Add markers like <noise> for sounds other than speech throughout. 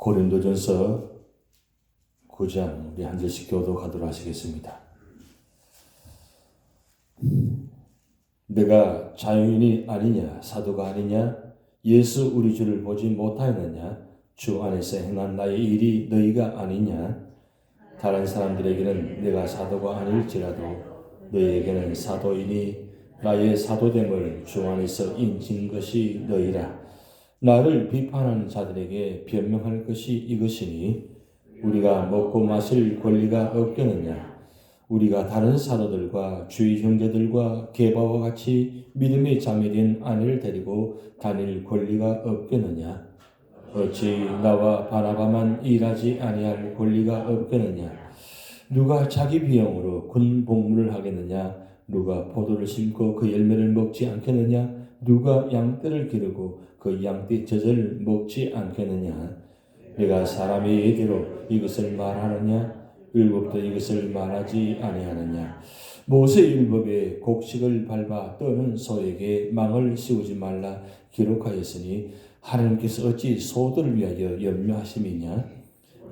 고린도전서 9장 우리 한 절씩 교도하도록 하시겠습니다. 내가 자유인이 아니냐 사도가 아니냐 예수 우리 주를 보지 못하였느냐 주 안에서 행한 나의 일이 너희가 아니냐 다른 사람들에게는 내가 사도가 아닐지라도 너희에게는 사도이니 나의 사도됨을 주 안에서 인친 것이 너희라 나를 비판하는 자들에게 변명할 것이 이것이니 우리가 먹고 마실 권리가 없겠느냐? 우리가 다른 사도들과 주의 형제들과 게바와 같이 믿음의 자매된 아내를 데리고 다닐 권리가 없겠느냐? 어찌 나와 바나바만 일하지 아니할 권리가 없겠느냐? 누가 자기 비용으로 군 복무를 하겠느냐? 누가 포도를 심고 그 열매를 먹지 않겠느냐? 누가 양떼를 기르고 그 양떼 젖을 먹지 않겠느냐? 내가 사람의 예대로 이것을 말하느냐? 율법도 이것을 말하지 아니하느냐? 모세 율법에 곡식을 밟아 떠는 소에게 망을 씌우지 말라 기록하였으니 하나님께서 어찌 소들을 위하여 염려하심이냐?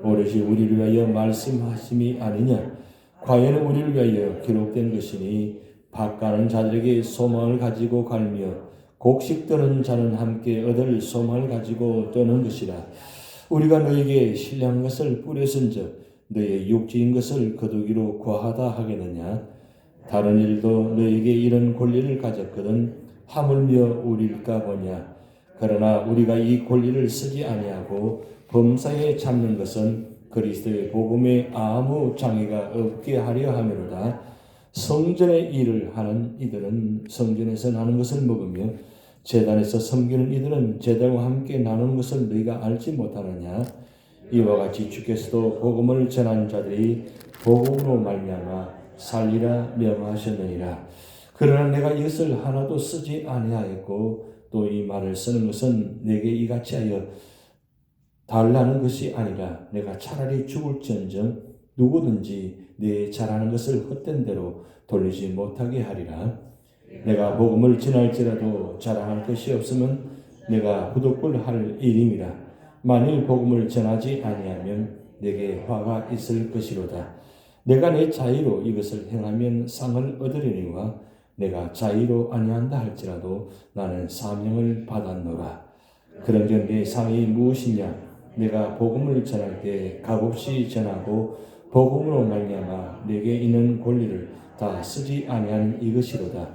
오롯이 우리를 위하여 말씀하심이 아니냐? 과연 우리를 위하여 기록된 것이니 밭가는 자들에게 소망을 가지고 갈며 곡식 떠는 자는 함께 얻을 소망을 가지고 떠는 것이라. 우리가 너에게 신뢰한 것을 뿌렸은즉 너의 육지인 것을 거두기로 과하다 하겠느냐? 다른 일도 너에게 이런 권리를 가졌거든 하물며 우리일까 보냐? 그러나 우리가 이 권리를 쓰지 아니하고 범사에 잡는 것은 그리스도의 복음에 아무 장애가 없게 하려 함이로다 성전의 일을 하는 이들은 성전에서 나는 것을 먹으며 재단에서 섬기는 이들은 재단과 함께 나누는 것을 너희가 알지 못하느냐? 이와 같이 주께서도 복음을 전하는 자들이 복음으로 말미암아 살리라 명하셨느니라. 그러나 내가 이것을 하나도 쓰지 아니하였고 또 이 말을 쓰는 것은 내게 이같이 하여 달라는 것이 아니라 내가 차라리 죽을지언정 누구든지 내 잘하는 것을 헛된 대로 돌리지 못하게 하리라. 내가 복음을 전할지라도 자랑할 것이 없으면 내가 후덕불 할 일임이라. 만일 복음을 전하지 아니하면 내게 화가 있을 것이로다. 내가 내 자의로 이것을 행하면 상을 얻으려니와 내가 자의로 아니한다 할지라도 나는 사명을 받았노라. 그런즉 내 상이 무엇이냐? 내가 복음을 전할 때 값없이 전하고 복음으로 말미암아 내게 있는 권리를 다 쓰지 아니한 이것이로다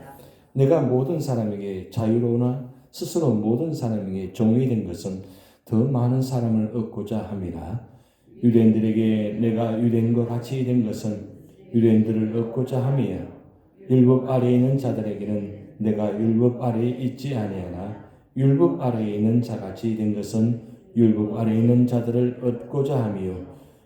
내가 모든 사람에게 자유로우나 스스로 모든 사람에게 종이 된 것은 더 많은 사람을 얻고자 함이라. 유대인들에게 내가 유대인과 같이 된 것은 유대인들을 얻고자 함이야. 율법 아래에 있는 자들에게는 내가 율법 아래에 있지 아니하나 율법 아래에 있는 자같이 된 것은 율법 아래에 있는 자들을 얻고자 함이요.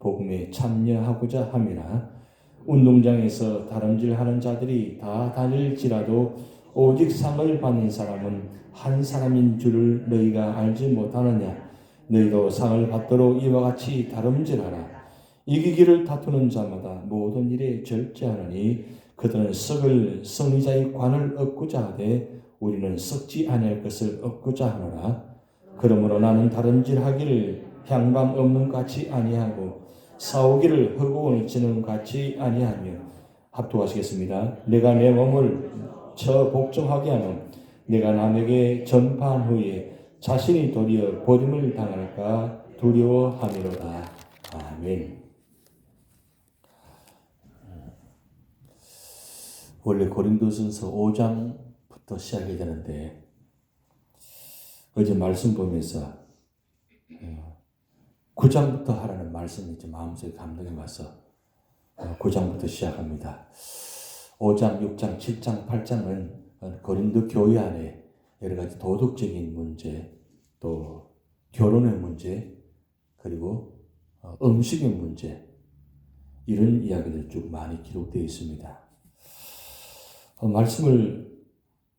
복음에 참여하고자 함이라. 운동장에서 다름질하는 자들이 다 다닐지라도 오직 상을 받는 사람은 한 사람인 줄을 너희가 알지 못하느냐. 너희도 상을 받도록 이와 같이 다름질하라. 이기기를 다투는 자마다 모든 일에 절제하느니 그들은 썩을 성리자의 관을 얻고자 하되 우리는 썩지 아니할 것을 얻고자 하노라. 그러므로 나는 다름질하기를 향방 없는 같이 아니하고 싸우기를 허구원을 치는 같이 아니하며 합독하시겠습니다. 내가 내 몸을 저 복종하게 하면 내가 남에게 전파한 후에 자신이 도리어 버림을 당할까 두려워함이로다. 아멘. 원래 고린도전서 5장부터 시작이 되는데 어제 말씀 보면서 9장부터 하라는 말씀이 좀 마음속에 감동이 와서 9장부터 시작합니다. 5장, 6장, 7장, 8장은 고린도 교회 안에 여러 가지 도덕적인 문제, 또 결혼의 문제, 그리고 음식의 문제, 이런 이야기들 쭉 많이 기록되어 있습니다. 어, 말씀을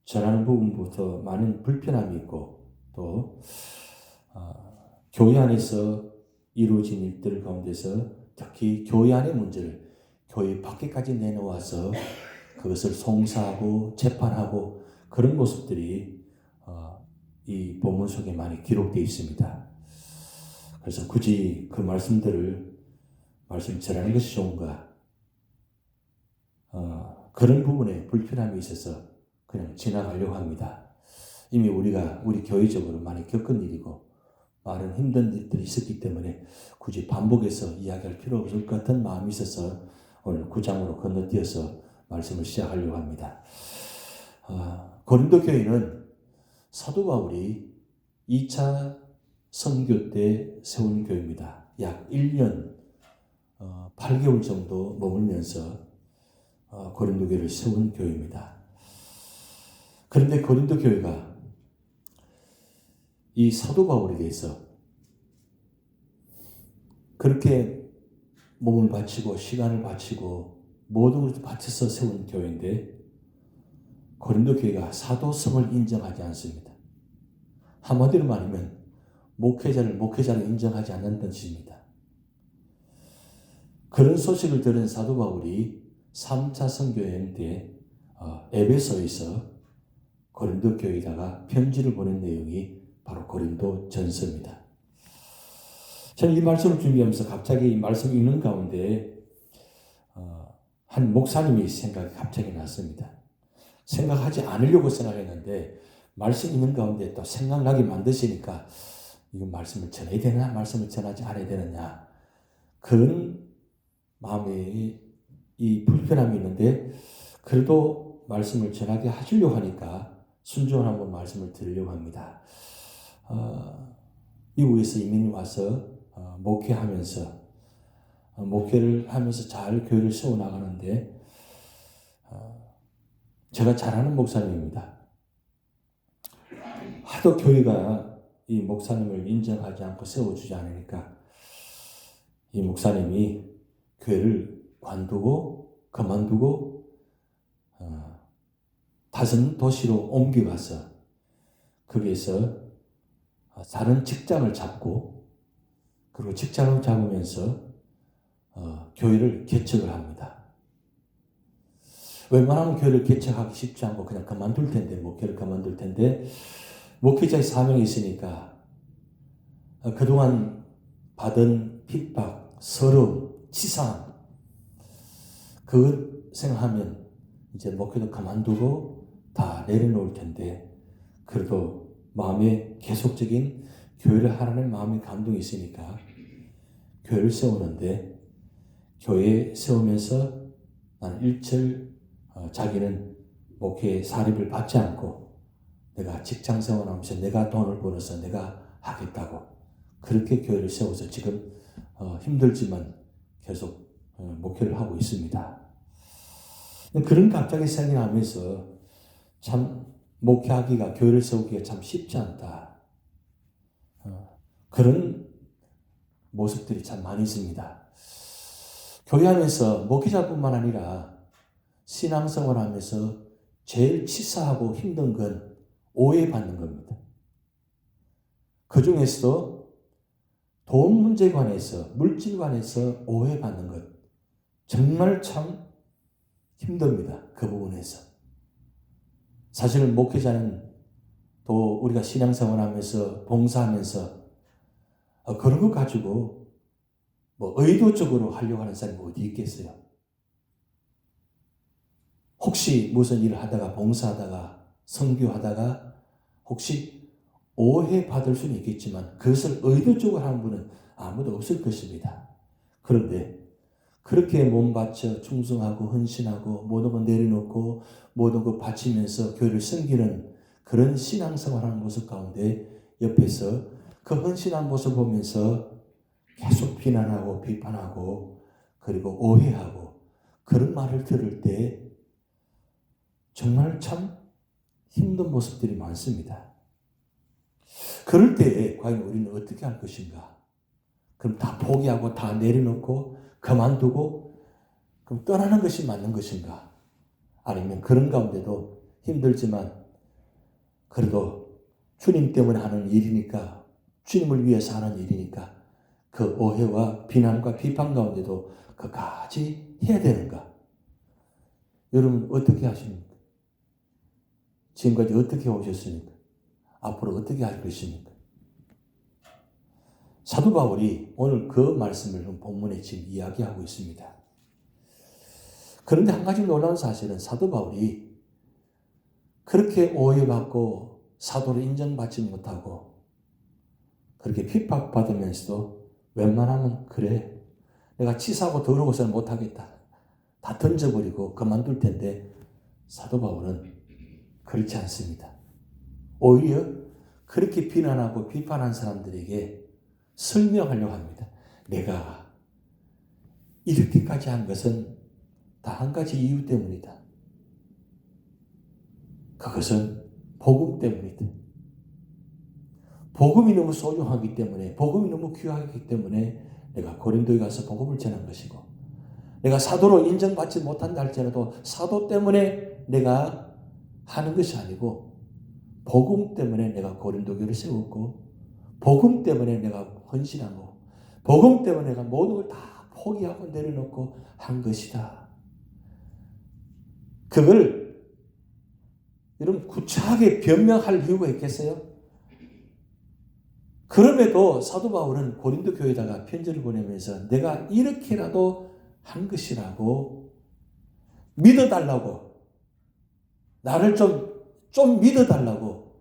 전하는 부분부터 많은 불편함이 있고 또 어, 교회 안에서 이루어진 일들 가운데서 특히 교회 안의 문제를 교회 밖에까지 내놓아서 그것을 송사하고 재판하고 그런 모습들이 어, 이 본문 속에 많이 기록되어 있습니다. 그래서 굳이 그 말씀들을 말씀 전하는 것이 좋은가? 어, 그런 부분에 불편함이 있어서 그냥 지나가려고 합니다. 이미 우리가 우리 교회적으로 많이 겪은 일이고 많은 힘든 일들이 있었기 때문에 굳이 반복해서 이야기할 필요 없을 것 같은 마음이 있어서 오늘 구장으로 건너뛰어서 말씀을 시작하려고 합니다. 어, 고린도 교회는 사도 바울이 2차 선교 때 세운 교회입니다. 약 1년 어, 8개월 정도 머물면서 어, 고린도 교회를 세운 교회입니다. 그런데 고린도 교회가 이 사도 바울에 대해서 그렇게 몸을 바치고 시간을 바치고 모든 것을 바쳐서 세운 교회인데 고린도 교회가 사도성을 인정하지 않습니다. 한마디로 말하면 목회자를 목회자로 인정하지 않는 뜻입니다. 그런 소식을 들은 사도 바울이 3차 선교여행 때 어, 에베소에서 고린도 교회에다가 편지를 보낸 내용이 고린도 전서입니다. 저는 이 말씀을 준비하면서 갑자기 이 말씀 읽는 가운데 어, 한 목사님이 생각이 갑자기 났습니다. 생각하지 않으려고 생각했는데 말씀 있는 가운데 또 생각나게 만드시니까 이거 말씀을 전해야 되나 말씀을 전하지 않아야 되느냐 그런 마음에 이 불편함이 있는데 그래도 말씀을 전하게 하시려고 하니까 한번 말씀을 드리려고 합니다. 어, 미국에서 이민 와서 어, 목회하면서 어, 목회를 하면서 잘 교회를 세워 나가는데 어, 제가 잘하는 목사님입니다. 하도 교회가 이 목사님을 인정하지 않고 세워주지 않으니까 이 목사님이 교회를 관두고 그만두고 어, 다른 도시로 옮겨가서 거기에서 다른 직장을 잡고 그리고 직장을 잡으면서 어, 교회를 개척을 합니다. 웬만하면 교회를 개척하기 쉽지 않고 그냥 그만둘 텐데 목회를 그만둘 텐데 목회자의 사명이 있으니까 어, 그동안 받은 핍박, 서름, 치상 그 생각하면 이제 목회도 그만두고 다 내려놓을 텐데 그래도 마음에 계속적인 교회를 하라는 마음의 감동이 있으니까 교회를 세우는데 교회 세우면서 나는 일철 어, 자기는 목회 사립을 받지 않고 내가 직장 생활하면서 내가 돈을 벌어서 내가 하겠다고 그렇게 교회를 세워서 지금 어, 힘들지만 계속 어, 목회를 하고 있습니다. 그런 갑자기 생각이 나면서 참 목회하기가 교회를 세우기가 참 쉽지 않다. 어, 그런 모습들이 참 많이 있습니다. 교회 안에서 목회자뿐만 아니라 신앙생활 하면서 제일 치사하고 힘든 건 오해받는 겁니다. 그 중에서도 돈 문제 관해서, 물질 관해서 오해받는 것. 정말 참 힘듭니다. 그 부분에서. 사실은 목회자는 또 우리가 신앙생활 하면서 봉사하면서 어, 그런 것 가지고 뭐 의도적으로 하려고 하는 사람이 어디 있겠어요? 혹시 무슨 일을 하다가 봉사하다가 선교하다가 혹시 오해받을 수는 있겠지만 그것을 의도적으로 하는 분은 아무도 없을 것입니다. 그런데 그렇게 몸 바쳐 충성하고 헌신하고 모든 걸 내려놓고 모든 걸 바치면서 교회를 섬기는 그런 신앙생활하는 모습 가운데 옆에서 그 헌신한 모습 보면서 계속 비난하고 비판하고 그리고 오해하고 그런 말을 들을 때 정말 참 힘든 모습들이 많습니다. 그럴 때 과연 우리는 어떻게 할 것인가? 그럼 다 포기하고 다 내려놓고 그만두고 그럼 떠나는 것이 맞는 것인가? 아니면 그런 가운데도 힘들지만 그래도 주님 때문에 하는 일이니까 주님을 위해서 하는 일이니까 그 오해와 비난과 비판 가운데도 그까지 해야 되는가? 여러분 어떻게 하십니까? 지금까지 어떻게 오셨습니까? 앞으로 어떻게 할 것입니까? 사도 바울이 오늘 그 말씀을 본문에 지금 이야기하고 있습니다. 그런데 한 가지 놀라운 사실은 사도 바울이 그렇게 오해받고 사도를 인정받지 못하고 그렇게 핍박받으면서도 웬만하면 그래 내가 치사하고 더러워서는 못하겠다 다 던져버리고 그만둘 텐데 사도 바울은 그렇지 않습니다. 오히려 그렇게 비난하고 비판한 사람들에게 설명하려고 합니다. 내가 이렇게까지 한 것은 다 한 가지 이유 때문이다. 그것은 복음 때문이다. 복음이 너무 소중하기 때문에, 복음이 너무 귀하기 때문에 내가 고린도에 가서 복음을 전한 것이고, 내가 사도로 인정받지 못한다 할지라도 사도 때문에 내가 하는 것이 아니고, 복음 때문에 내가 고린도 교를 세웠고, 복음 때문에 내가 헌신하고, 복음 때문에 내가 모든 걸 다 포기하고 내려놓고 한 것이다. 그걸 여러분 구차하게 변명할 이유가 있겠어요? 그럼에도 사도 바울은 고린도 교회에다가 편지를 보내면서 내가 이렇게라도 한 것이라고 믿어달라고 나를 좀, 좀 믿어달라고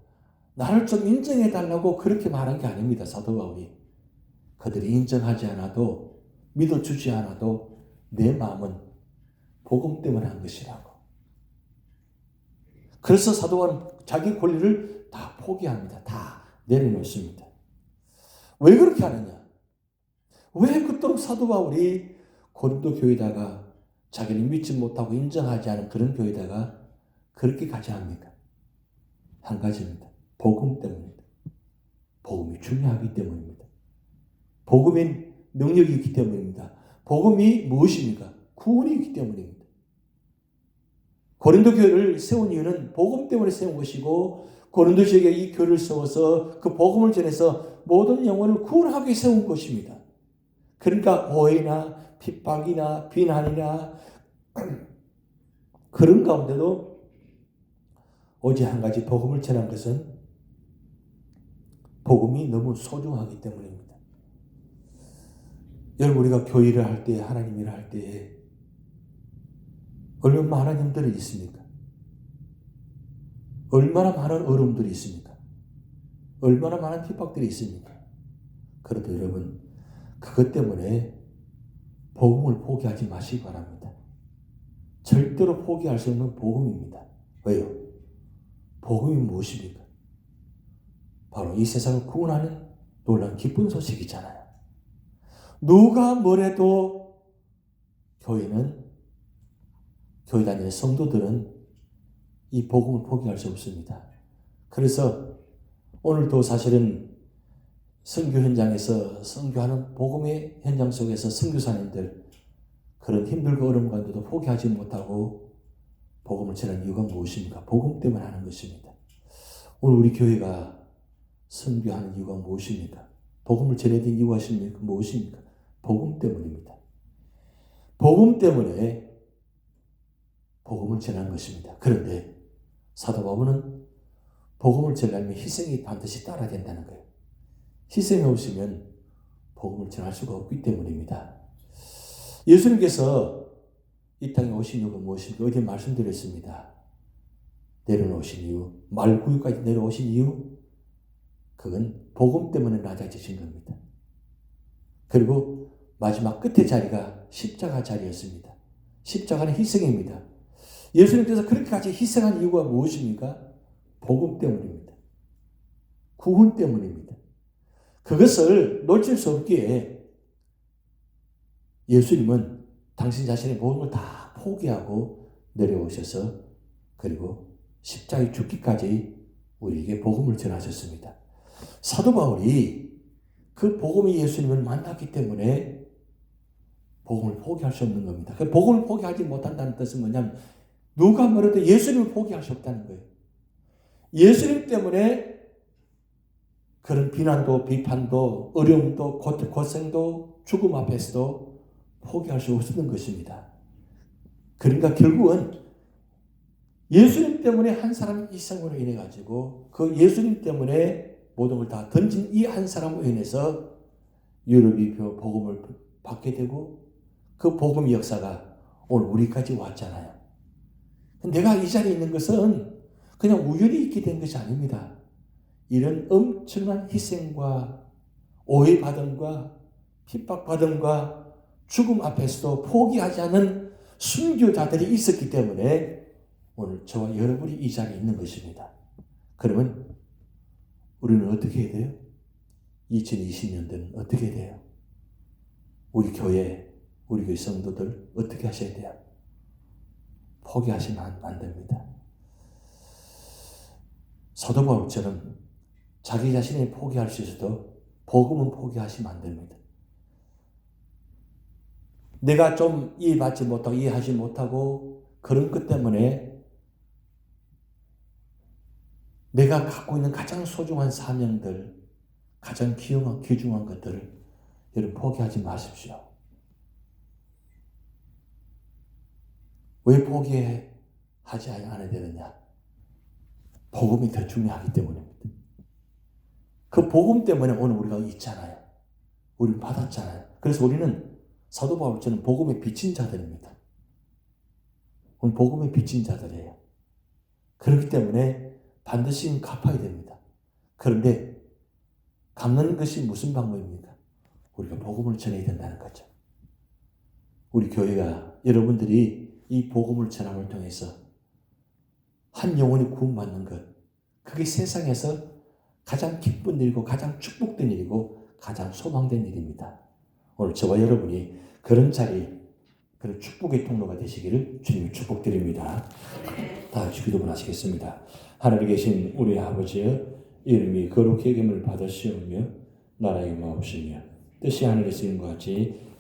나를 좀 인정해달라고 그렇게 말한 게 아닙니다. 사도 바울이. 그들이 인정하지 않아도 믿어주지 않아도 내 마음은 복음 때문에 한 것이라고. 그래서 사도 바울은 자기 권리를 다 포기합니다. 다 내려놓습니다. 왜 그렇게 하느냐? 왜 그토록 사도 바울이 고린도 교회다가 자기를 믿지 못하고 인정하지 않은 그런 교회다가 그렇게 가지 합니까? 한 가지입니다. 복음 때문입니다. 복음이 중요하기 때문입니다. 복음인 능력이 있기 때문입니다. 복음이 무엇입니까? 구원이 있기 때문입니다. 고린도 교회를 세운 이유는 복음 때문에 세운 것이고 고린도 지역에 이 교회를 세워서 그 복음을 전해서 모든 영혼을 구원하게 세운 것입니다. 그러니까 오해나 핍박이나 비난이나 <clears throat> 그런 가운데도 오직 한 가지 복음을 전한 것은 복음이 너무 소중하기 때문입니다. 여러분 우리가 교회를 할 때, 하나님 일을 할 때에 얼마나 많은 힘들이 있습니까? 얼마나 많은 어려움들이 있습니까? 얼마나 많은 핍박들이 있습니까? 그래도 여러분 그것 때문에 복음을 포기하지 마시기 바랍니다. 절대로 포기할 수 없는 복음입니다. 왜요? 복음이 무엇입니까? 바로 이 세상을 구원하는 놀라운 기쁜 소식이잖아요. 누가 뭐래도 교회는 교회 다니는 성도들은 이 복음을 포기할 수 없습니다. 그래서 오늘도 사실은 선교 현장에서 선교하는 복음의 현장 속에서 선교사님들 그런 힘들고 어려움 가운데도 포기하지 못하고 복음을 전하는 이유가 무엇입니까? 복음 때문에 하는 것입니다. 오늘 우리 교회가 선교하는 이유가 무엇입니까? 복음을 전해야 된 이유가 무엇입니까? 복음 때문입니다. 복음 때문에 복음을 전하는 것입니다. 그런데 사도 바울은 복음을 전하려면 희생이 반드시 따라야 된다는 거예요. 희생이 없으면 복음을 전할 수가 없기 때문입니다. 예수님께서 이 땅에 오신 이유가 무엇입니까? 어제 말씀드렸습니다. 내려놓으신 이유, 말구유까지 내려오신 이유, 그건 복음 때문에 낮아지신 겁니다. 그리고 마지막 끝의 자리가 십자가 자리였습니다. 십자가는 희생입니다. 예수님께서 그렇게까지 희생한 이유가 무엇입니까? 복음 때문입니다. 구원 때문입니다. 그것을 놓칠 수 없기에 예수님은 당신 자신의 모든 걸 다 포기하고 내려오셔서 그리고 십자가에 죽기까지 우리에게 복음을 전하셨습니다. 사도 바울이 그 복음이 예수님을 만났기 때문에 복음을 포기할 수 없는 겁니다. 그 복음을 포기하지 못한다는 뜻은 뭐냐면 누가 뭐래도 예수님을 포기할 수 없다는 거예요. 예수님 때문에 그런 비난도 비판도 어려움도 고- 고생도 죽음 앞에서도 포기할 수 없는 것입니다. 그러니까 결국은 예수님 때문에 한 사람이 이 생으로 인해 가지고 그 예수님 때문에 모든 걸 다 던진 이 한 사람으로 인해서 유럽이 그 복음을 받게 되고 그 복음 역사가 오늘 우리까지 왔잖아요. 내가 이 자리에 있는 것은 그냥 우연히 있게 된 것이 아닙니다. 이런 엄청난 희생과 오해받음과 핍박받음과 죽음 앞에서도 포기하지 않은 순교자들이 있었기 때문에 오늘 저와 여러분이 이 자리에 있는 것입니다. 그러면 우리는 어떻게 해야 돼요? 2020년도는 어떻게 해야 돼요? 우리 교회, 우리 교회 성도들 어떻게 하셔야 돼요? 포기하시면 안, 안 됩니다. 사도 바울처럼 자기 자신이 포기할 수 있어도 복음은 포기하시면 안 됩니다. 내가 좀 이해받지 못하고 이해하지 못하고 그런 것 때문에 내가 갖고 있는 가장 소중한 사명들, 가장 귀중한 것들을 여러분 포기하지 마십시오. 왜 포기하지 않아야 되느냐? 복음이 더 중요하기 때문입니다. 그 복음 때문에 오늘 우리가 있잖아요. 우리 받았잖아요. 그래서 우리는 사도 바울처럼 복음에 비친 자들입니다. 오늘 복음에 비친 자들이에요. 그렇기 때문에 반드시 갚아야 됩니다. 그런데 갚는 것이 무슨 방법입니까? 우리가 복음을 전해야 된다는 거죠. 우리 교회가 여러분들이 이 복음을 전함을 통해서 한 영혼이 구원받는 것, 그게 세상에서 가장 기쁜 일이고 가장 축복된 일이고 가장 소망된 일입니다. 오늘 저와 여러분이 그런 자리, 그런 축복의 통로가 되시기를 주님 축복드립니다. 다 같이 기도를 하시겠습니다. 하늘에 계신 우리 아버지여 이름이 거룩히 여김을 받으시오며 나라의 마옵시며 뜻이 하늘에서 이룬 것 같이